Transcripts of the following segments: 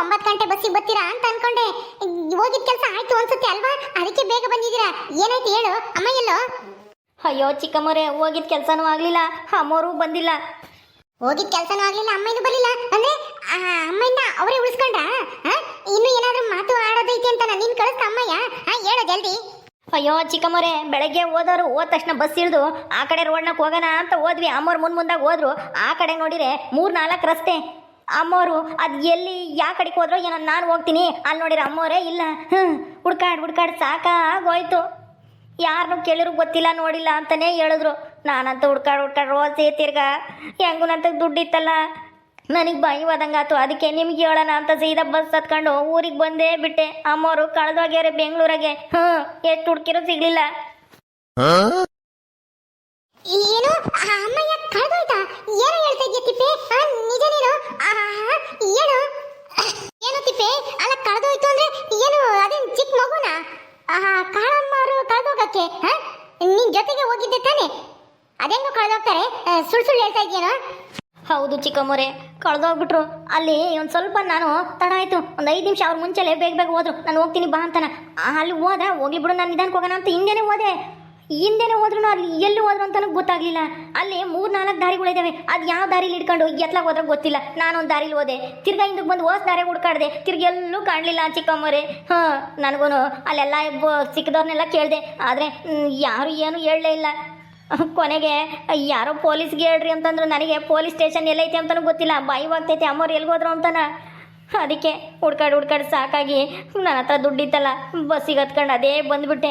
ಒಂಬತ್ತು ಗಂಟೆ ಬಸ್ಸಿಗೆ ಬರ್ತೀರಾ ಅಂತ ಅನ್ಕೊಂಡೆ. ಹೋಗಿದ ಕೆಲಸ ಆಯ್ತು ಅನ್ಸುತ್ತೆ ಅಲ್ವಾ? ಅದಕ್ಕೆ ಬೇಗ ಬಂದಿದ್ದೀರಾ? ಏನಾಯ್ತು ಹೇಳು. ಅಮ್ಮ ಎಲ್ಲೋ? ಅಯ್ಯೋ ಚಿಕ್ಕಮ್ಮರೇ ಹೋಗಿದ್ ಕೆಲಸನೂ ಆಗ್ಲಿಲ್ಲ. ಅಮ್ಮೋರು ಬಂದಿಲ್ಲ. ಹೋಗಿದ್ ಕೆಲಸನೂ ಆಗ್ಲಿಲ್ಲ ಅಮ್ಮನೂ ಬರಲಿಲ್ಲ? ಅಂದ್ರೆ ಆ ಅಮ್ಮಯ್ಯನ ಅವರೇ ಉಳಿಸ್ಕೊಂಡ ಇನ್ನು ಏನಾದ್ರೂ ಮಾತು ಆಡೋದೈತಿ ಅಂತ ನಾನು ನಿನ್ ಕಳಿಸ್ತ ಅಮ್ಮಯ್ಯ. ಹೇಳೋ ಹೇಳು ಜಲ್ದಿ. ಅಯ್ಯೋ ಚಿಕ್ಕಮ್ಮರೇ ಬೆಳಗ್ಗೆ ಹೋದವರು ಹೋದ ತಕ್ಷಣ ಬಸ್ ಇಳಿದು ಆ ಕಡೆ ರೋಡ್ನಾಗ ಹೋಗೋಣ ಅಂತ ಹೋದ್ವಿ. ಅಮ್ಮವ್ರು ಮುಂದ್ ಮುಂದಾಗ ಹೋದ್ರು. ಆ ಕಡೆ ನೋಡಿದ್ರೆ ಮೂರ್ ನಾಲ್ಕು ರಸ್ತೆ. ಅಮ್ಮವರು ಅದು ಎಲ್ಲಿ ಯಾವ ಕಡೆಗೆ ಹೋದ್ರೋ ಏನೋ ನಾನು ಹೋಗ್ತೀನಿ. ಅಲ್ಲಿ ನೋಡಿರ ಅಮ್ಮವರೇ ಇಲ್ಲ. ಹ್ಞೂ ಹುಡ್ಕಾಡ್ ಹುಡ್ಕಾಡ್ ಸಾಕಾಗೋಯ್ತು. ಯಾರನ್ನೂ ಕೇಳಿದ್ರು ಗೊತ್ತಿಲ್ಲ ನೋಡಿಲ್ಲ ಅಂತಲೇ ಹೇಳಿದ್ರು. ನಾನಂತ ಹುಡ್ಕಾಡ್ ಹುಡ್ಕಾಡ್ ರೋಸೆ ತಿರ್ಗಾ ಹೆಂಗೂ ನಂತ ದುಡ್ಡಿತ್ತಲ್ಲ. ನನಗೆ ಭಯ ಆತು ಅದಕ್ಕೆ ನಿಮ್ಗೆ ಹೇಳೋಣ ಅಂತ ಸೀದಾ ಬಸ್ ಹತ್ಕೊಂಡು ಊರಿಗೆ ಬಂದೇ ಬಿಟ್ಟೆ. ಅಮ್ಮವರು ಕಳೆದೋಗ್ಯಾರೆ ಬೆಂಗಳೂರಾಗೆ. ಹ್ಞೂ ಎಷ್ಟು ಹುಡುಕಿರೋ ಸಿಗಲಿಲ್ಲ. ಏನು? ಅಮ್ಮಯ್ಯ ಕಳೆದೋಯ್ತಾ? ಏನು ಹೇಳ್ತಾ ಇದ್ಯಾ ತಿಪ್ಪೆ ಆ, ನಿಜ ನೀನು ಆ, ಏನು ಏನು ತಿಪ್ಪೆ ಅಲ್ಲ ಕಳ್ದೋಯ್ತು ಅಂದ್ರೆ ಏನು ಅದೇನ್ ಚಿಕ್ಕ ಮಗುನ ಆ ಕಾಳಮ್ಮರು ಕಳ್ದೋಗಕ್ಕೆ ಹ? ನಿನ್ ಜೊತೆಗೆ ಹೋಗಿದ್ದೆ ತಾನೆ ಅದೆಂಗೋ ಕಳ್ದೋಗ್ತಾರೆ ಆ, ಸುಳ್ ಸುಳ್ಳು ಹೇಳ್ತಾ ಇದ್ಯೇನೋ ಹೌದು ಚಿಕ್ಕಮ್ಮರೇ ಕಳೆದೋಗ್ಬಿಟ್ರು. ಅಲ್ಲಿ ಒಂದು ಸ್ವಲ್ಪ ನಾನು ತಡ ಆಯಿತು. ಒಂದು ಐದು ನಿಮಿಷ ಅವ್ರ ಮುಂಚೆಲೆ ಬೇಗ ಬೇಗ ಹೋದ್ರು. ನಾನು ಹೋಗ್ತೀನಿ ಬಾ ಅಂತಾನೆ. ಅಲ್ಲಿ ಹೋದ. ಹೋಗಿ ಬಿಡು, ನಾನು ನಿಧಾನಕ್ಕೆ ಹೋಗೋಣ ಅಂತ ಹಿಂದೆನೇ ಹೋದೆ. ಹಿಂದೆನೆ ಹೋದ್ರು ಅಲ್ಲಿ ಎಲ್ಲಿ ಹೋದ್ರು ಅಂತಲೂ ಗೊತ್ತಾಗ್ಲಿಲ್ಲ. ಅಲ್ಲಿ ಮೂರು ನಾಲ್ಕು ದಾರಿಗಳಿದ್ದಾವೆ ಅದು ಯಾವ ದಾರಿಲಿ ಹಿಡ್ಕೊಂಡು ಎತ್ಲಾಗ ಹೋದ್ರೆ ಗೊತ್ತಿಲ್ಲ. ನಾನೊಂದು ದಾರಿಲಿ ಹೋದೆ. ತಿರ್ಗಾ ಹಿಂದಕ್ಕೆ ಬಂದು ಹೋಸ್ ದಾರಿ ಹುಡ್ಕಾಡ್ದೆ. ತಿರ್ಗಿ ಎಲ್ಲೂ ಕಾಣಲಿಲ್ಲ ಚಿಕ್ಕಮ್ಮರೆ ಹಾಂ ನನಗೂ ಅಲ್ಲೆಲ್ಲ ಸಿಕ್ಕದವ್ರನ್ನೆಲ್ಲ ಕೇಳಿದೆ. ಆದರೆ ಯಾರು ಏನು ಹೇಳಲೇ ಇಲ್ಲ. ಕೊನೆಗೆ ಯಾರೋ ಪೊಲೀಸ್ಗೆ ಹೇಳ್ರಿ ಅಂತಂದ್ರು ನನಗೆ ಪೊಲೀಸ್ ಸ್ಟೇಷನ್ ಎಲ್ಲೈತಿ ಅಂತಲೂ ಗೊತ್ತಿಲ್ಲ. ಭಯವಾಗ್ತೈತಿ ಅಮ್ಮೋರು ಎಲ್ಲಿ ಎಲ್ಗೋದ್ರು ಅಂತಾನ. ಅದಕ್ಕೆ ಹುಡ್ಕಾಡ್ ಹುಡ್ಕಾಡ್ ಸಾಕಾಗಿ ನನ್ನ ಹತ್ರ ದುಡ್ಡಿತ್ತಲ್ಲ, ಬಸ್ಸಿಗೆ ಹತ್ಕೊಂಡು ಅದೇ ಬಂದ್ಬಿಟ್ಟೆ.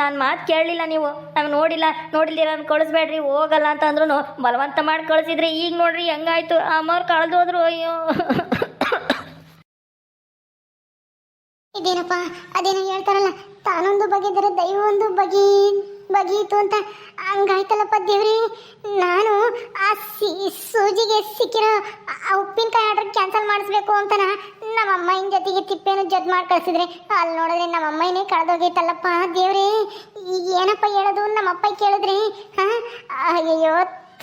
ನಾನು ಮಾತು ಕೇಳಲಿಲ್ಲ ನೀವು. ನಾನು ನೋಡಿಲ್ಲ, ನೋಡಿಲ್ದಿರ ಕಳಿಸ್ಬೇಡ್ರಿ, ಹೋಗಲ್ಲ ಅಂತ ಅಂದ್ರೂ ಬಲವಂತ ಮಾಡಿ ಕಳಿಸಿದ್ರಿ. ಈಗ ನೋಡ್ರಿ ಹೆಂಗಾಯ್ತು. ಅಮ್ಮವ್ರು ಕಳೆದೋದ್ರು ಅಯ್ಯೋ. ಇದೇನಪ್ಪ, ಅದೇನೋ ಹೇಳ್ತಾರಲ್ಲ, ತಾನೊಂದು ಬಗೆದರೆ ದೈವ ಒಂದು ಬಗೆ ಬಗೆಯಿತು ಅಂತ ಹಂಗಾಯ್ತಲ್ಲಪ್ಪ ದೇವ್ರಿ. ನಾನು ಆ ಸಿ ಸೂಜಿಗೆ ಸಿಕ್ಕಿರೋ ಆ ಉಪ್ಪಿನಕಾಯಿ ಆರ್ಡರ್ ಕ್ಯಾನ್ಸಲ್ ಮಾಡಿಸ್ಬೇಕು ಅಂತನ ನಮ್ಮ ಅಮ್ಮನ ಜೊತೆಗೆ ತಿಪ್ಪೇನು ಜದ್ ಮಾಡಿ ಕಳಿಸಿದ್ರೆ. ಅಲ್ಲಿ ನೋಡಿದ್ರೆ ನಮ್ಮ ಅಮ್ಮನೇ ಕಳೆದೋಗೈತಲ್ಲಪ್ಪ ದೇವ್ರಿ. ಈಗ ಏನಪ್ಪ ಹೇಳೋದು ನಮ್ಮ ಅಪ್ಪ ಕೇಳಿದ್ರಿ, ಹಾಂ? ಅಯ್ಯಯ್ಯೋ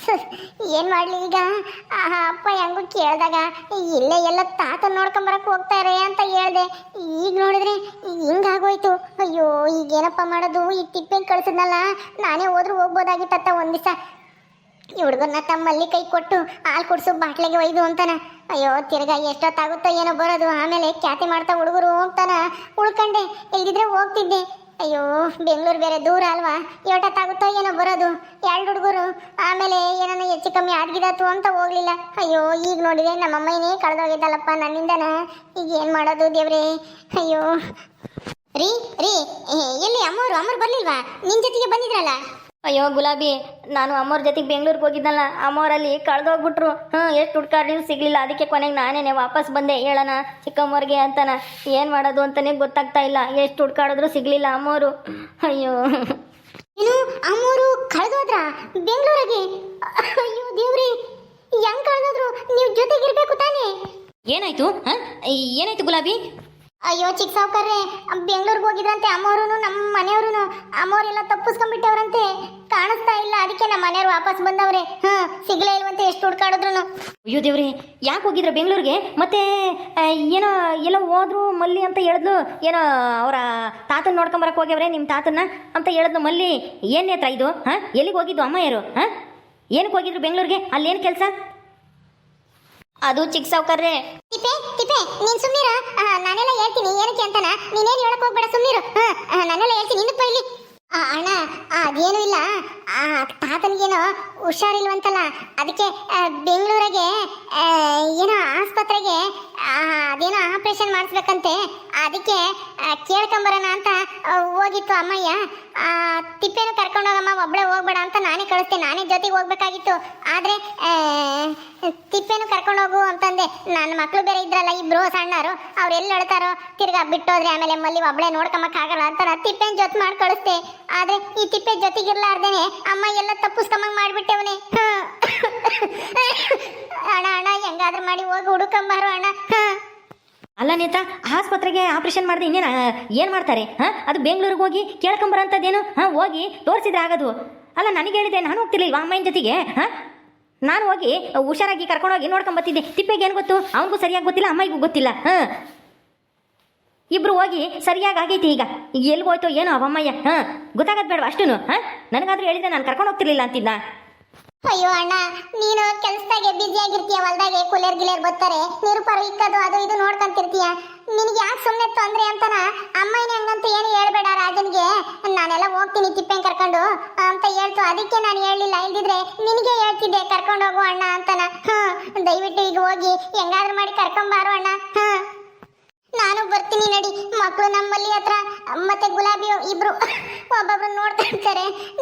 ಏನ್ ಮಾಡ್ಲಿ ಈಗ? ಅಪ್ಪ ಹೆಂಗು ಕೇಳಿದಾಗ, ಇಲ್ಲೇ ಎಲ್ಲ ತಾತ ನೋಡ್ಕೊಂಬರಕ್ ಹೋಗ್ತಾರೆ ಅಂತ ಹೇಳ್ದೆ. ಈಗ ನೋಡಿದ್ರೆ ಹಿಂಗಾಗೋಯ್ತು ಅಯ್ಯೋ ಈಗೇನಪ್ಪ ಮಾಡೋದು? ಈ ತಿಪ್ಪೆ ಕಳಿಸಿದ್ನಲ್ಲ, ನಾನೇ ಹೋದ್ರು ಹೋಗ್ಬೋದಾಗಿತ್ತತ್ತ ಒಂದು ದಿವಸ. ಈ ಹುಡುಗನ್ನ ತಮ್ಮಲ್ಲಿ ಕೈ ಕೊಟ್ಟು ಹಾಲು ಕುಡಿಸು, ಬಾಟ್ಲಿಗೆ ಒಯ್ದು ಅಂತಾನ. ಅಯ್ಯೋ, ತಿರ್ಗಾ ಎಷ್ಟೊತ್ತಾಗುತ್ತೋ ಏನೋ ಬರೋದು. ಆಮೇಲೆ ಖ್ಯಾತಿ ಮಾಡ್ತಾ ಹುಡುಗರು ಅಂತಾನ ಉಳ್ಕಂಡೆ. ಇಲ್ದಿದ್ರೆ ಹೋಗ್ತಿದ್ದೆ. ಅಯ್ಯೋ, ಬೆಂಗಳೂರು ಬೇರೆ ದೂರ ಅಲ್ವಾ? ಏಟತ್ತಾಗುತ್ತೋ ಏನೋ ಬರೋದು. ಎರಡು ಹುಡುಗರು, ಆಮೇಲೆ ಏನನ್ನ ಹೆಚ್ಚು ಕಮ್ಮಿ ಆಡ್ಗಿದಾತು ಅಂತ ಹೋಗ್ಲಿಲ್ಲ. ಅಯ್ಯೋ, ಈಗ ನೋಡಿದೆ ನಮ್ಮ ಅಮ್ಮನೇ ಕಳೆದೋಗಿದ್ದಲ್ಲಪ್ಪ ನನ್ನಿಂದನ. ಈಗ ಏನು ಮಾಡೋದು ದೇವ್ರೇ? ಅಯ್ಯೋ. ರೀ ರೀ ಎಲ್ಲಿ ಅಮ್ಮವ್ರು ಅಮ್ಮರು ಬರ್ಲಿಲ್ವಾ? ನಿನ್ನ ಜೊತೆಗೆ ಬಂದಿದ್ರಲ್ಲ? ಅಯ್ಯೋ ಗುಲಾಬಿ ನಾನು ಅಮ್ಮವ್ರ ಜೊತೆಗೆ ಬೆಂಗಳೂರಿಗೆ ಹೋಗಿದ್ದಲ್ಲ ಅಮ್ಮವರಲ್ಲಿ ಕಳೆದೋಗ್ಬಿಟ್ರು ಹ್ಞೂ ಎಷ್ಟು ಹುಡ್ಕಾಡಿದ್ರು ಸಿಗಲಿಲ್ಲ. ಅದಕ್ಕೆ ಕೊನೆಗೆ ನಾನೇನೆ ವಾಪಸ್ ಬಂದೆ. ಹೇಳೋಣ ಚಿಕ್ಕಮ್ಮವ್ರಿಗೆ ಅಂತಾನ. ಏನು ಮಾಡೋದು ಅಂತಲೇ ಗೊತ್ತಾಗ್ತಾ ಇಲ್ಲ. ಎಷ್ಟು ಹುಡ್ಕಾಡಿದ್ರು ಸಿಗಲಿಲ್ಲ ಅಮ್ಮವರು. ಅಯ್ಯೋ. ಏನು ಅಮ್ಮೋರು ಕಳೆದೋದ್ರ ಬೆಂಗಳೂರಿಗೆ? ಅಯ್ಯೋ ದೇವ್ರಿ ಹೆಂಗ್ ಕಳೆದೋದ್ರು ನೀವು ಜೊತೆಗಿರ್ಬೇಕು ತಾನೇ? ಏನಾಯ್ತು ಹಾಂ? ಏನಾಯ್ತು ಗುಲಾಬಿ? ಅಯ್ಯೋ, ಚಿಕ್ಕ ಸಾವುಕಾರ್ರೆ, ಬೆಂಗಳೂರಿಗೆ ಹೋಗಿದ್ರಂತೆ ಅಮ್ಮೋರು ನಮ್ಮ ಮನೆಯವರು ಅಮ್ಮವರೆಲ್ಲ ತಪ್ಪಿಸ್ಕೊಂಡ್ಬಿಟ್ಟವ್ರಂತೆ. ಕಾಣಿಸ್ತಾ ಇಲ್ಲ, ಅದಕ್ಕೆ ನಮ್ಮ ಮನೆಯವ್ರು ವಾಪಸ್ ಬಂದವ್ರೆ. ಹ್ಞೂ, ಸಿಗ್ಲೇ ಇಲ್ವಂತೆ ಎಷ್ಟು ಹುಡ್ಕಾಡಿದ್ರು ಅಯ್ಯೋ ದೇವ್ರಿ, ಯಾಕೆ ಹೋಗಿದ್ರು ಬೆಂಗಳೂರಿಗೆ? ಮತ್ತೆ ಏನೋ, ಎಲ್ಲ ಹೋದ್ರು ಮಲ್ಲಿ ಅಂತ ಹೇಳಿದ್ಲು. ಏನೋ, ಅವರ ತಾತನ ನೋಡ್ಕೊಂಬರಕ್ಕೆ ಹೋಗ್ಯವ್ರೆ ನಿಮ್ಮ ತಾತನ ಅಂತ ಹೇಳಿದ್ಲು ಮಲ್ಲಿ. ಏನೇ ಇದು, ಹಾಂ? ಎಲ್ಲಿಗೆ ಹೋಗಿದ್ದು ಅಮ್ಮಯ್ಯರು, ಹಾಂ? ಏನಕ್ಕೆ ಹೋಗಿದ್ರು ಬೆಂಗಳೂರಿಗೆ? ಅಲ್ಲೇನು ಕೆಲಸ? ಅದು ಚಿಕ್ಕ ಸಾವುಕಾರ್ರೆ. ತಿಪ್ಪೆ ತಿಪ್ಪೆ, ನೀನ್ ಸುಮ್ನಿರ. ನಾನೆಲ್ಲ ಹೇಳ್ತೀನಿ, ಏನಕ್ಕೆ ಅಂತಾನ? ನೀನೇನು ಹೇಳಕ್ ಹೋಗ್ಬೇಡ ಸುಮ್ಮನಿರು ನಾನೆಲ್ಲ ಹೇಳ್ತೀನಿ ಇನ್ನಕ್ಕೆ ಇಲ್ಲಿ ಅಣ್ಣ, ಅದೇನು ಇಲ್ಲ. ತಾತನಿಗೇನೋ ಹುಷಾರಿಲ್ವಂತಲ್ಲ. ಅದಕ್ಕೆ ಬೆಂಗಳೂರಿಗೆ ಏನೋ ಆಸ್ಪತ್ರೆಗೆ ಅದೇನೋ ಆಪರೇಷನ್ ಮಾಡಿಸ್ಬೇಕಂತೆ. ಅದಕ್ಕೆ ಕೇಳ್ಕೊಂಬರೋಣ ಅಂತ ಹೋಗಿತ್ತು ಅಮ್ಮಯ್ಯ. ತಿಪ್ಪೇನು ಕರ್ಕೊಂಡು ಕರ್ಕೊಂಡೋಗಮ್ಮ ಒಬ್ಬಳೆ ಹೋಗ್ಬೇಡ ಅಂತ ನಾನೇ ಕಳಿಸ್ತೀನಿ ನಾನೇ ಜೊತೆಗೆ ಹೋಗ್ಬೇಕಾಗಿತ್ತು. ಆದರೆ ತಿಪ್ಪೇನು ತಿಪ್ಪೆನು ಕರ್ಕೊಂಡು ಹೋಗು ಅಂತಂದೆ. ನನ್ನ ಮಕ್ಕಳು ಬೇರೆ ಇದ್ರಲ್ಲ ಇಬ್ಬರು ಸಣ್ಣರು. ಅವ್ರು ಎಲ್ಲಿ ಅಳ್ತಾರೋ, ತಿರ್ಗಾ ಬಿಟ್ಟೋದ್ರೆ ಆಮೇಲೆ ಮಲ್ಲಿ ಒಬ್ಬಳೆ ನೋಡ್ಕೊಂಬಕ್ಕಾಗಲ್ಲ ಆ ತಿಪ್ಪೆಯ ಜೊತೆ ಮಾಡಿ ಕಳಿಸ್ತೆ ಆದರೆ, ಈ ತಿಪ್ಪೆ ಜೊತೆಗಿರ್ಲಾರ್ದೇನೆ, ಅಮ್ಮ ಎಲ್ಲ ತಪ್ಪಿಸ್ಕೊಂಬಂಗ್ ಮಾಡ್ಬಿಟ್ಟೆವನೆ ಅಣ್ಣ ಅಣ್ಣ, ಹೆಂಗಾದ್ರೂ ಮಾಡಿ ಹೋಗಿ, ಹುಡುಕಂಬಾರು ಅಣ್ಣ. ಅಲ್ಲ ನೇತಾ, ಆಸ್ಪತ್ರೆಗೆ ಆಪರೇಷನ್ ಮಾಡಿದೆ ಇನ್ನೇನು ಏನು ಮಾಡ್ತಾರೆ? ಹಾಂ? ಅದು ಬೆಂಗಳೂರಿಗೆ ಹೋಗಿ ಕೇಳ್ಕೊಂಬರೋಂಥದ್ದೇನು? ಹಾಂ, ಹೋಗಿ ತೋರಿಸಿದ್ರೆ ಆಗೋದು. ಅಲ್ಲ, ನನಗೆ ಹೇಳಿದೆ ನಾನು ಹೋಗ್ತಿರ್ಲಿಲ್ವಾ ಅಮ್ಮನ ಜೊತೆಗೆ? ಹಾಂ? ನಾನು ಹೋಗಿ ಹುಷಾರಾಗಿ ಕರ್ಕೊಂಡೋಗಿ ನೋಡ್ಕೊಂಬತ್ತಿದ್ದೆ. ತಿಪ್ಪೆಗೆ ಏನು ಗೊತ್ತು? ಅವನಿಗೂ ಸರಿಯಾಗಿ ಗೊತ್ತಿಲ್ಲ ಅಮ್ಮಿಗೂ ಗೊತ್ತಿಲ್ಲ. ಹಾಂ. ಇಬ್ರು ಹೋಗಿ ಸರಿಯಾಗಿ ಆಗೈತಿ ಈಗ. ಎಲ್ಲಿ ಹೋಯ್ತು ಏನೋ ಅವಮ್ಮಯ್ಯ ಹಾಂ. ಗೊತ್ತಾಗದ್ ಬೇಡವಾ ಅಷ್ಟೂ ಹಾಂ? ನನಗಾದ್ರೂ ಹೇಳಿದ್ರೆ ನಾನು ಕರ್ಕೊಂಡು ಹೋಗ್ತಿರ್ಲಿಲ್ಲ ಅಂತಿದ್ದ ಅಯ್ಯೋ ಅಣ್ಣ, ನೀನು ಕೆಲ್ಸದಾಗೆ ಬ್ಯುಸಿ ಆಗಿರ್ತೀಯ, ಹೊಲ್ದಾಗೆ ಕೂಲರ್ ಗಿಲೇರ್ ಬರ್ತಾರೆ ನೀರು ಪರ ಇಕ್ಕದು, ಅದು ಇದು ನೋಡ್ಕಂತಿರ್ತೀಯ. ನಿನಗೆ ಯಾಕೆ ಸುಮ್ಮನೆ ತೊಂದ್ರೆ ಅಂತನ? ಅಮ್ಮಯ್ಯನ ಹಂಗಂತ ಏನು ಹೇಳ್ಬೇಡ ರಾಜನ್ಗೆ. ನಾನೆಲ್ಲ ಹೋಗ್ತೀನಿ ತಿಪ್ಪೆನ್ ಕರ್ಕೊಂಡು, ಅಂತ ಹೇಳ್ತು. ಅದಕ್ಕೆ ನಾನು ಹೇಳಲಿಲ್ಲ. ಇಲ್ದಿದ್ರೆ ನಿನಗೆ ಹೇಳ್ತಿದ್ದೆ, ಕರ್ಕೊಂಡು ಹೋಗು ಅಣ್ಣ ಅಂತನ. ಹ್ಮ್ ದಯವಿಟ್ಟು ಈಗ ಹೋಗಿ, ಹೆಂಗಾದ್ರೂ ಮಾಡಿ ಕರ್ಕೊಂಬಾರು ಅಣ್ಣ. ಹ್ಮ್ ನಾನು ಬರ್ತೀನಿ ನಡಿ. ಮಕ್ಕಳು ನಮ್ಮಲ್ಲಿ ಹತ್ರ, ಮತ್ತೆ ಗುಲಾಬಿ ಇಬ್ರು, ಒಬ್ಬೊಬ್ರು ನೋಡ್ತಿರ್ತಾರೆ ನಾನು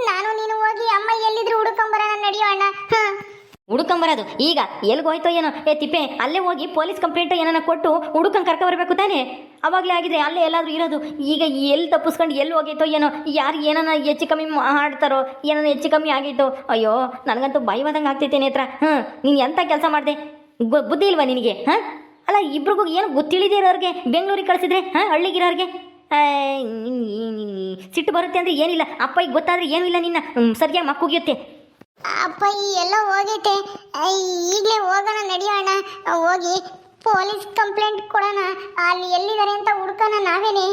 ಹುಡುಕೊಂಬರೋದು ಈಗ ಎಲ್ಲಿಗೆ ಹೋಯ್ತೋ ಏನೋ ಏ ತಿಪ್ಪೆ ಅಲ್ಲೇ ಹೋಗಿ ಪೊಲೀಸ್ ಕಂಪ್ಲೇಂಟ್ ಏನಾನ ಕೊಟ್ಟು ಹುಡುಕಂ ಕರ್ಕ ಬರಬೇಕು ತಾನೇ ಅವಾಗಲೇ ಆಗಿದೆ ಅಲ್ಲೇ ಎಲ್ಲಾದರೂ ಇರೋದು ಈಗ ಎಲ್ಲಿ ತಪ್ಪಿಸ್ಕೊಂಡು ಎಲ್ಲಿ ಹೋಗೈತೋ ಏನೋ ಯಾರು ಏನಾನ ಹೆಚ್ಚು ಕಮ್ಮಿ ಮಾಡ್ತಾರೋ ಏನಾನ ಹೆಚ್ಚು ಕಮ್ಮಿ ಆಗೈತೋ ಅಯ್ಯೋ ನನಗಂತೂ ಭಯವಾದಂಗೆ ಆಗ್ತೈತೆ ನೇತ್ರ ಹಾಂ ನೀನು ಎಂಥ ಕೆಲಸ ಮಾಡಿದೆ ಬುದ್ಧಿ ಇಲ್ವಾ ನಿನಗೆ ಹಾಂ ಅಲ್ಲ ಇಬ್ರಿಗೂ ಏನು ಗೊತ್ತಿಳಿದೇ ಇರೋರಿಗೆ ಬೆಂಗಳೂರಿಗೆ ಕಳಿಸಿದ್ರೆ ಹಾಂ ಹಳ್ಳಿಗಿರೋರಿಗೆ ಸಿಟ್ಟು ಬರುತ್ತೆ ಅಂದರೆ ಏನಿಲ್ಲ ಅಪ್ಪ ಈಗ ಗೊತ್ತಾದರೆ ಏನಿಲ್ಲ ನಿನ್ನ ಸರಿಯಾಗಿ ಮಕ್ಕುಗಿಯುತ್ತೆ ಅಪ್ಪ, ಈ ಎಲ್ಲೋ ಹೋಗೈತೆ. ಈಗಲೇ ಹೋಗೋಣ, ನಡೆಯೋಣ. ಹೋಗಿ ಪೊಲೀಸ್ ಕಂಪ್ಲೇಂಟ್ ಕೊಡೋಣ. ಅಲ್ಲಿ ಎಲ್ಲಿದ್ದಾರೆ ಅಂತ ಹುಡ್ಕೋಣ ನಾವೇನೆ.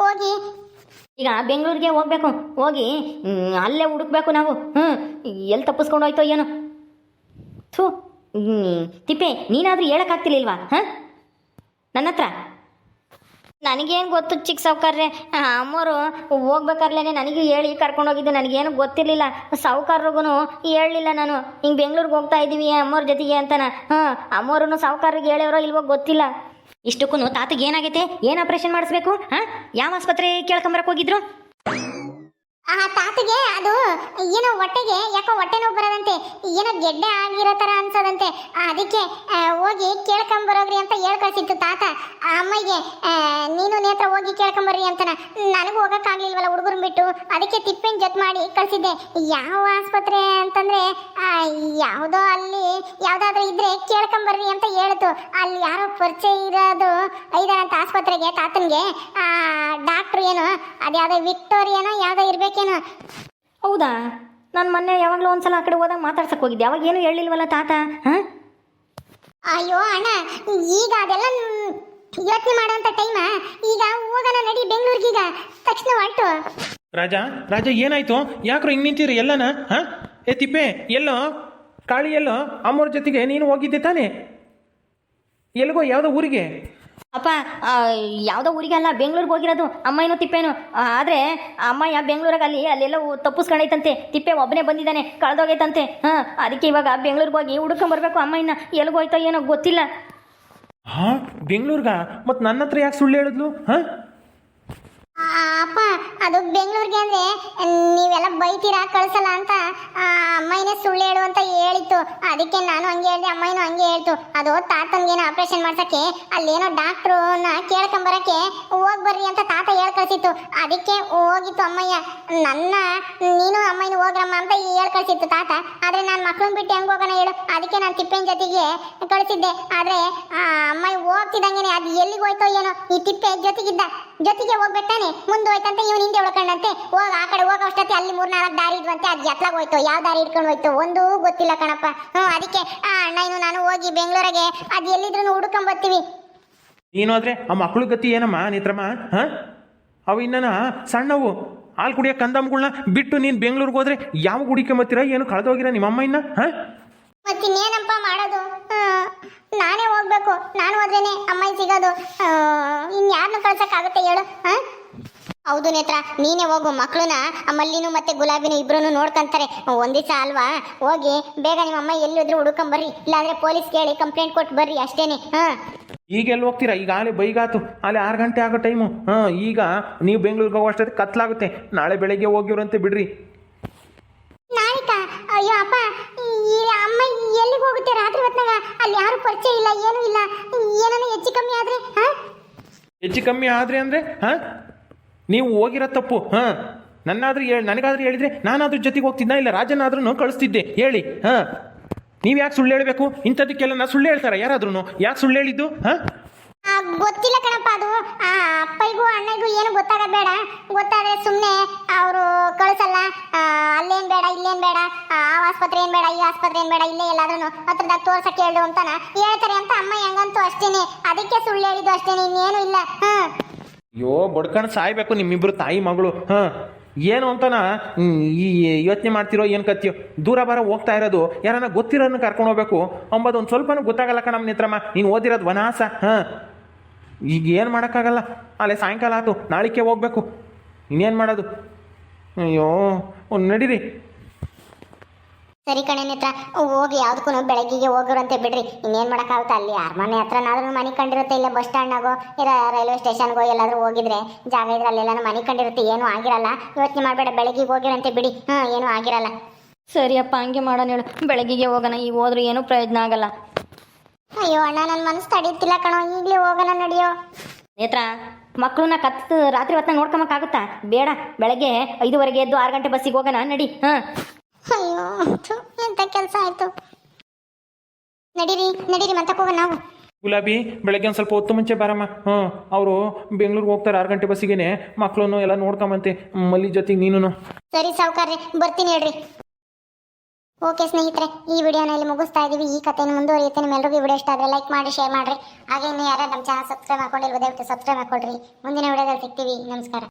ಹೋಗಿ. ಈಗ ಬೆಂಗಳೂರಿಗೆ ಹೋಗ್ಬೇಕು. ಹೋಗಿ ಅಲ್ಲೇ ಹುಡುಕ್ಬೇಕು ನಾವು. ಹ್ಞೂ ಎಲ್ಲಿ ತಪ್ಪಿಸ್ಕೊಂಡು ಹೋಯ್ತೋ ಏನೋ. ಥೂ ತಿಪ್ಪೆ, ನೀನಾದರೂ ಹೇಳೋಕ್ಕಾಗ್ತಿರ್ಲಿಲ್ವಾ, ಹಾಂ? ನನ್ನ ಹತ್ರ ನನಗೇನು ಗೊತ್ತು ಚಿಕ್ಕ ಸಾವುಕಾರ್ರೆ? ಅಮ್ಮೋರು ಹೋಗ್ಬೇಕಾರ್ಲೇ ನನಗೂ ಹೇಳಿ ಕರ್ಕೊಂಡೋಗಿದ್ದು ನನಗೇನು ಗೊತ್ತಿರಲಿಲ್ಲ. ಸಾವುಕಾರ್ರಿಗೂ ಹೇಳಲಿಲ್ಲ ನಾನು. ಹಿಂಗೆ ಬೆಂಗ್ಳೂರಿಗೆ ಹೋಗ್ತಾ ಇದ್ದೀವಿ ಅಮ್ಮೋರ ಜೊತೆಗೆ ಅಂತಾನ. ಹಾಂ ಅಮ್ಮೋರು ಸಾವುಕಾರ್ರಿಗೆ ಹೇಳ್ಯಾರೋ ಇಲ್ವೋ ಗೊತ್ತಿಲ್ಲ. ಇಷ್ಟಕ್ಕೂ ತಾತಗೆ ಏನಾಗೈತೆ? ಏನು ಆಪ್ರೇಷನ್ ಮಾಡಿಸ್ಬೇಕು? ಹಾಂ? ಯಾವ ಆಸ್ಪತ್ರೆ ಕೇಳ್ಕೊಂಬರಕ್ಕೆ ಹೋಗಿದ್ರು? ಆ ತಾತಗೆ ಅದು ಏನೋ ಹೊಟ್ಟೆಗೆ ಯಾಕೋ ಹೊಟ್ಟೆ ನೋವು ಬರೋದಂತೆ, ಏನೋ ಗೆಡ್ಡೆ ಆಗಿರೋ ಥರ ಅನ್ಸೋದಂತೆ. ಅದಕ್ಕೆ ಹೋಗಿ ಕೇಳ್ಕೊಂಬರೋಗ್ರಿ ಅಂತ ಹೇಳ್ಕೊಳ್ಸಿತ್ತು ತಾತ. ಆ ಅಮ್ಮಗೆ ನೀನು ನೇತ್ರ ಹೋಗಿ ಕೇಳ್ಕೊಂಬರ್ರಿ ಅಂತನ. ನನಗೂ ಹೋಗೋಕ್ಕಾಗ್ಲಿಲ್ವಲ್ಲ ಹುಡುಗರು ಬಿಟ್ಟು. ಅದಕ್ಕೆ ತಿಪ್ಪಿನ ಜೊತೆ ಮಾಡಿ ಕಳಿಸಿದ್ದೆ. ಯಾವ ಆಸ್ಪತ್ರೆ ಅಂತಂದ್ರೆ ಯಾವುದೋ ಅಲ್ಲಿ ಯಾವುದಾದ್ರೂ ಇದ್ರೆ ಕೇಳ್ಕೊಂಬರ್ರಿ ಅಂತ ಹೇಳ್ತು. ಅಲ್ಲಿ ಯಾರೋ ಪರಿಚಯ ಇರೋದು ಐದಾರಂತ ಆಸ್ಪತ್ರೆಗೆ, ತಾತನಿಗೆ. ಡಾಕ್ಟ್ರು ಏನು, ಅದ್ಯಾವುದೋ ವಿಕ್ಟೋರಿಯಾನೋ ಯಾವುದೋ ಇರ್ಬೇಕೇನೋ ಹೌದಾ? ನಾನು ಮೊನ್ನೆ ಯಾವಾಗಲೂ ಒಂದ್ಸಲ ಆ ಕಡೆ ಹೋದಾಗ ಮಾತಾಡ್ಸಕ್ಕೆ ಹೋಗಿದ್ದೆ. ಅವಾಗ ಏನು ಹೇಳಿಲ್ವಲ್ಲ ತಾತ? ಹಾಂ? ಅಯ್ಯೋ ಅಣ್ಣ ಈಗ ಅದೆಲ್ಲ ಯೋಚನೆ ಮಾಡೋಂಥ ಟೈಮ ಈಗ ಹೋಗೋಣ ನಡಿ ಬೆಂಗಳೂರಿಗೀಗ ತಕ್ಷಣ ಹೊರಟು. ರಾಜಾ ರಾಜ ಏನಾಯ್ತು? ಯಾಕ್ರು ಹಿಂಗೆ ನಿಂತಿರಿ ಎಲ್ಲನ? ಹ? ಏ ತಿಪ್ಪೆ ಎಲ್ಲೋ? ಕಾಳಿ ಎಲ್ಲೋ? ಅಮ್ಮವ್ರ ಜೊತೆಗೆ ನೀನು ಹೋಗಿದ್ದೆ ತಾನೇ? ಎಲ್ಲಿಗೋ ಯಾವುದೋ ಊರಿಗೆ? ಅಪ್ಪ ಯಾವುದೋ ಊರಿಗೆ ಅಲ್ಲ ಬೆಂಗಳೂರಿಗೆ ಹೋಗಿರೋದು, ಅಮ್ಮಯ್ಯನೂ ತಿಪ್ಪೇನು. ಆದರೆ ಅಮ್ಮಯ್ಯ ಬೆಂಗಳೂರಾಗ ಅಲ್ಲಿ, ಅಲ್ಲೆಲ್ಲ ತಪ್ಪಿಸ್ಕೊಂಡೈತಂತೆ. ತಿಪ್ಪೆ ಒಬ್ಬನೇ ಬಂದಿದ್ದಾನೆ, ಕಳೆದೋಗೈತಂತೆ. ಹಾಂ, ಅದಕ್ಕೆ ಇವಾಗ ಬೆಂಗಳೂರಿಗೆ ಹೋಗಿ ಹುಡ್ಕೊಂಬರ್ಬೇಕು ಅಮ್ಮಯ್ಯನ. ಎಲ್ಲಿಗೆ ಹೋಯ್ತೋ ಏನೋ ಗೊತ್ತಿಲ್ಲ. ಹಾಂ? ಬೆಂಗಳೂರ್ಗ? ಮತ್ತು ನನ್ನ ಹತ್ರ ಯಾಕೆ ಸುಳ್ಳು ಹೇಳಿದ್ಲು? ಹಾಂ? ಅಪ್ಪ, ಅದು ಬೆಂಗಳೂರಿಗೆ ಅಂದ್ರೆ, ನೀವೆಲ್ಲ ಬೈತೀರಾ, ಕಳ್ಸಲ್ಲ ಅಂತ ಅಮ್ಮಯ್ಯನೇ ಸುಳ್ಳು ಹೇಳು ಅಂತ ಹೇಳಿತ್ತು. ಅದಕ್ಕೆ ನಾನು ಹಂಗೆ ಹೇಳಿದೆ, ಅಮ್ಮಯ್ಯನೂ ಹಂಗೆ ಹೇಳ್ತು. ಅದು ತಾತನಿಗೇನು ಆಪ್ರೇಷನ್ ಮಾಡ್ಸೋಕ್ಕೆ, ಅಲ್ಲೇನೋ ಡಾಕ್ಟ್ರುನ ಕೇಳ್ಕೊಂಬರಕ್ಕೆ ಹೋಗಿ ಬರ್ರಿ ಅಂತ ತಾತ ಹೇಳ್ಕಳ್ಸಿತ್ತು ಅದಕ್ಕೆ ಹೋಗಿತ್ತು ಅಮ್ಮಯ್ಯ. ನನ್ನ, ನೀನು ಅಮ್ಮಯ್ಯನ ಹೋಗ್ರಮ್ಮ ಅಂತ ಹೇಳ್ಕಳ್ಸಿತ್ತು ತಾತ. ಆದರೆ ನಾನು ಮಕ್ಳನ್ನ ಬಿಟ್ಟು ಹೆಂಗೆ ಹೋಗೋಣ ಹೇಳು? ಅದಕ್ಕೆ ನಾನು ತಿಪ್ಪೆನ ಜೊತೆಗೆ ಕಳಿಸಿದ್ದೆ. ಆದರೆ ಅಮ್ಮಯ್ಯ ಹೋಗ್ತಿದ್ದಂಗೆನೆ, ಅದು ಎಲ್ಲಿಗೆ ಹೋಯ್ತೋ ಏನೋ, ಈ ತಿಪ್ಪೆ ಜೊತೆಗಿದ್ದ, ಜೊತೆಗೆ ಹೋಗ್ಬಿಟ್ಟಾನೆ. ಮುಂದೆ ಹೋಯ್ತಂತೆ ಇವನು ಹಿಂದೆ ಉಳ್ಕೊಂಡಂತೆ. ಹೋಗ ಆ ಕಡೆ ಹೋಗೋ ಅಷ್ಟೊತ್ತಿ ಅಲ್ಲಿ ಮೂರ್ ನಾಲ್ಕು ದಾರಿ ಇದ್ವಂತೆ ಅದು ಎತ್ಲಾಗ ಹೋಯ್ತು. ಯಾವ ದಾರಿ ಇಟ್ಕೊಂಡು ಹೋಯ್ತು? ಒಂದು ಗೊತ್ತಿಲ್ಲ ಕಣಪ್ಪ. ಹ್ಞೂ ಅದಕ್ಕೆ ಆ ಅಣ್ಣ ಇನ್ನು ನಾನು ಹೋಗಿ ಬೆಂಗಳೂರಿಗೆ ಅದು ಎಲ್ಲಿದ್ರು ಹುಡ್ಕೊಂಬರ್ತೀವಿ ಬರ್ತೀವಿ. ನೀನು ಆದ್ರೆ ಆ ಮಕ್ಕಳ ಗತಿ ಏನಮ್ಮ ನಿತ್ರಮ್ಮ? ಹಾಂ? ಅವು ಇನ್ನನ ಸಣ್ಣವು. ಹಾಲು ಕುಡಿಯೋ ಕಂದಮ್ಗಳನ್ನ ಬಿಟ್ಟು ನೀನು ಬೆಂಗಳೂರಿಗೆ ಹೋದ್ರೆ ಯಾವ ಮತ್ತಿರ ಏನು ಕಳೆದೋಗಿರ ನಿಮ್ಮ ಅಮ್ಮ ಇನ್ನ? ಹಾಂ? ಮತ್ತಿನ್ನೇನಪ್ಪ ಮಾಡೋದು? ನಾನೇ ಹೋಗ್ಬೇಕು. ನಾನು ಹೋದ್ರೇನೆ ಅಮ್ಮಾಯಿ ಸಿಗೋದು. ಇನ್ಯಾರನ್ನ ಕಳ್ಸಕ್ಕಾಗುತ್ತೆ ಹೇಳು. ಹಾ? ಹೌದು ನೇತ್ರ ನೀನೇ ಹೋಗು ಮಕ್ಕಳನ್ನ ಮಲ್ಲಿನೂ ಮತ್ತೆ ಗುಲಾಬಿನೂ ಇಬ್ರು ನೋಡ್ಕೊಂತಾರೆ. ಒಂದಿಸ ಅಲ್ವಾ? ಹೋಗಿ ಬೇಗ ನಿಮ್ಮ ಅಮ್ಮ ಎಲ್ಲಿದ್ರು ಹುಡ್ಕೊಂಬರ್ರಿ ಇಲ್ಲಾಂದ್ರೆ ಪೊಲೀಸ್ ಕೇಳಿ ಕಂಪ್ಲೇಂಟ್ ಕೊಟ್ಟು ಬರ್ರಿ ಅಷ್ಟೇನೆ ಹಾ. ಈಗ ಎಲ್ಲಿ ಹೋಗ್ತೀರಾ? ಈಗ ಆಲೆ ಬೈಗಾತು. ಆಲೆ ಆರು ಗಂಟೆ ಆಗೋ ಟೈಮು. ಹಾಂ ಈಗ ನೀವು ಬೆಂಗಳೂರಿಗೆ ಹೋಗೋ ಅಷ್ಟೊತ್ತಿಗೆ ಕತ್ಲಾಗುತ್ತೆ. ನಾಳೆ ಬೆಳಗ್ಗೆ ಹೋಗಿವ್ರಂತೆ ಬಿಡ್ರಿ. ಅಯ್ಯೋ ಅಪ್ಪ ಅಮ್ಮ ಎಲ್ಲಿಗೆ ಹೋಗುತ್ತೆ? ರಾತ್ರಿ ಹೊತ್ನಾಗ ಅಲ್ಲಿ ಯಾರು ಪರಿಚಯ ಇಲ್ಲ ಏನೂ ಇಲ್ಲ. ಏನಾನ ಹೆಚ್ಚು ಕಮ್ಮಿ ಆದ್ರೆ ಹೆಚ್ಚು ಕಮ್ಮಿ ಆದ್ರೆ ಅಂದ್ರೆ ಹಾಂ? ನೀವು ಹೋಗಿರೋ ತಪ್ಪು, ಹಾಂ, ನನ್ನಾದರೂ ಹೇಳಿ, ನನಗಾದ್ರೂ ಹೇಳಿದ್ರೆ ನಾನಾದ್ರೂ ಜೊತೆಗೆ ಹೋಗ್ತಿದ್ದ ಇಲ್ಲ ರಾಜನಾದ್ರೂ ಕಳಿಸ್ತಿದ್ದೆ, ಹೇಳಿ, ಹಾಂ. ನೀವು ಯಾಕೆ ಸುಳ್ಳು ಹೇಳಬೇಕು? ಇಂಥದಕ್ಕೆಲ್ಲ ನಾ ಸುಳ್ಳು ಹೇಳ್ತಾರೆ ಯಾರಾದ್ರೂ ಯಾಕೆ ಸುಳ್ಳು ಹೇಳಿದ್ದು, ಹಾಂ? ಗೊತ್ತಿಲ್ಲ ಕಣಪ್ಪ ಅದು. ಆ ಅಣ್ಣಗೂ ಏನು ಗೊತ್ತಾಗಬೇಡ ಗೊತ್ತಾದ್ರೆ ಸುಮ್ಮನೆ ಅವರು ಕಳಿಸಲ್ಲ. ಅಲ್ಲೇನು ಬೇಡ, ಇಲ್ಲೇನು ಬೇಡ. ಆ ಆಸ್ಪತ್ರೆ ಏನು ಬೇಡ, ಈ ಆಸ್ಪತ್ರೆ ಏನು ಬೇಡ, ಇಲ್ಲೇ ಎಲ್ಲಾದ್ರೂ ಹತ್ರದಾಗ ತೋರ್ಸಕ್ಕೆ ಹೇಳು ಅಂತಾನ. ಹೇಳ್ತಾರೆ ಅಂತ ಅಮ್ಮ ಹೆಂಗಂತೂ ಅಷ್ಟೇನೆ. ಅದಕ್ಕೆ ಸುಳ್ಳು ಹೇಳಿದ್ದು ಅಷ್ಟೇನೆ, ಇನ್ನೇನು ಇಲ್ಲ. ಹ್ಮ್ ಅಯ್ಯೋ ಬಡ್ಕೊಂಡು ಸಾಯ್ಬೇಕು ನಿಮ್ಮಿಬ್ರು ತಾಯಿ ಮಗಳು. ಹಾಂ. ಏನು ಅಂತನ? ಈ ಯೋಚನೆ ಮಾಡ್ತಿರೋ, ಏನು ಕತ್ತಿಯೋ. ದೂರ ಬಾರ ಹೋಗ್ತಾ ಇರೋದು ಯಾರನ್ನ ಗೊತ್ತಿರೋದನ್ನ ಕರ್ಕೊಂಡು ಹೋಗ್ಬೇಕು. ಅಂಬೋದು ಒಂದು ಸ್ವಲ್ಪನೂ ಗೊತ್ತಾಗಲ್ಲ ಕಣಮ್ಮ ನಿತ್ರಮ್ಮ ನೀನು ಓದಿರೋದು ವನಾಸ. ಹಾಂ. ಈಗ ಏನು ಮಾಡೋಕ್ಕಾಗಲ್ಲ? ಅಲ್ಲೇ ಸಾಯಂಕಾಲ ಆಯ್ತು ನಾಳಿಕೆ ಹೋಗ್ಬೇಕು. ಇನ್ನೇನು ಮಾಡೋದು? ಅಯ್ಯೋ, ಒಂದು ನಡೀರಿ. ಸರಿ ಕಣೆ ನೇತ್ರ ಹೋಗಿ ಯಾವ್ದಕ್ಕೂ ಬೆಳಗ್ಗೆಗೆ ಹೋಗಿರಂತೆ ಬಿಡ್ರಿ. ಇನ್ನೇನು ಮಾಡಕ್ಕಾಗುತ್ತೆ? ಅಲ್ಲಿ ಅರಮನೆ ಹತ್ರನಾದ್ರೂ ಮನೆ ಕಂಡಿರುತ್ತೆ ಇಲ್ಲ ಬಸ್ ಸ್ಟ್ಯಾಂಡ್ನಾಗೋ ಇಲ್ಲ ರೈಲ್ವೆ ಸ್ಟೇಷನ್ಗೋ ಎಲ್ಲಾದ್ರೂ ಹೋಗಿದ್ರೆ ಜಾಗ ಇದ್ರೆ ಅಲ್ಲೆಲ್ಲ ಮನೆ ಕಂಡಿರುತ್ತೆ ಏನೂ ಆಗಿರಲ್ಲ. ಯೋಚನೆ ಮಾಡಬೇಡ ಬೆಳಗ್ಗೆಗೆ ಹೋಗಿರಂತೆ ಬಿಡಿ. ಹ್ಞೂ ಏನೂ ಆಗಿರಲ್ಲ. ಸರಿಯಪ್ಪ ಹಂಗೆ ಮಾಡೋಣ ಹೇಳು. ಬೆಳಗ್ಗೆಗೆ ಹೋಗೋಣ ಈಗ ಹೋದ್ರೂ ಏನೂ ಪ್ರಯೋಜನ ಆಗಲ್ಲ. ಅಯ್ಯೋ ಅಣ್ಣ ನನ್ನ ಮನಸ್ಸು ತಡೀತಿಲ್ಲ ಕಣೋ ಈಗಲೇ ಹೋಗೋಣ ನಡೆಯೋ. ನೇತ್ರ ಮಕ್ಕಳನ್ನ ಕತ್ತು ರಾತ್ರಿ ಹೊತ್ತ ನೋಡ್ಕೊಂಬಕ್ಕಾಗುತ್ತಾ ಬೇಡ ಬೆಳಗ್ಗೆ ಐದುವರೆಗೆ ಎದ್ದು ಆರು ಗಂಟೆ ಬಸ್ಸಿಗೆ ಹೋಗೋಣ ನಡಿ. ಹಾಂ ಅಯ್ಯೋ ಎಂತ ಕೆಲಸ ಆಯ್ತು? ನಡೀರಿ ನಡೀರಿ ಮತ್ತೆ ಹೋಗೋಣ ನಾವು. ಗುಲಾಬಿ ಬೆಳಗ್ಗೆ ಒಂದು ಸ್ವಲ್ಪ ಹೊತ್ತು ಮುಂಚೆ ಬರಮ್ಮ. ಹ್ಞೂ ಅವರು ಬೆಂಗಳೂರಿಗೆ ಹೋಗ್ತಾರೆ ಆರು ಗಂಟೆ ಬಸ್ಸಿಗೆನೆ. ಮಕ್ಕಳನ್ನು ಎಲ್ಲ ನೋಡ್ಕೊಂಬಂತೆ ಮಲ್ಲಿ ಜೊತೆಗೆ ನೀನು ಸರಿ ಸಾವುಕಾರ್ರಿ ಬರ್ತೀನಿ ಹೇಳ್ರಿ. ಓಕೆ ಸ್ನೇಹಿತರೆ ಈ ವಿಡಿಯೋನ ಇಲ್ಲಿ ಮುಗಿಸ್ತಾ ಇದೀವಿ. ಈ ಕಥೆಯನ್ನು ಮುಂದುವರಿಯುತ್ತೆ. ನಿಮ್ಮೆಲ್ಲರಿಗೂ ವಿಡಿಯೋ ಇಷ್ಟ ಆದರೆ ಲೈಕ್ ಮಾಡಿ ಶೇರ್ ಮಾಡಿರಿ. ಹಾಗೆ ಇನ್ನು ಯಾರು ನಮ್ಮ ಚಾನಲ್ ಸಬ್ಸ್ಕ್ರೈಬ್ ಮಾಡ್ಕೊಂಡಿಲ್ಲ ದಯವಿಟ್ಟು ಸಬ್ಸ್ಕ್ರೈಬ್ ಮಾಡ್ಕೊಳ್ರಿ. ಮುಂದಿನ ವಿಡಿಯೋದಲ್ಲಿ ಸಿಗ್ತೀವಿ. ನಮಸ್ಕಾರ.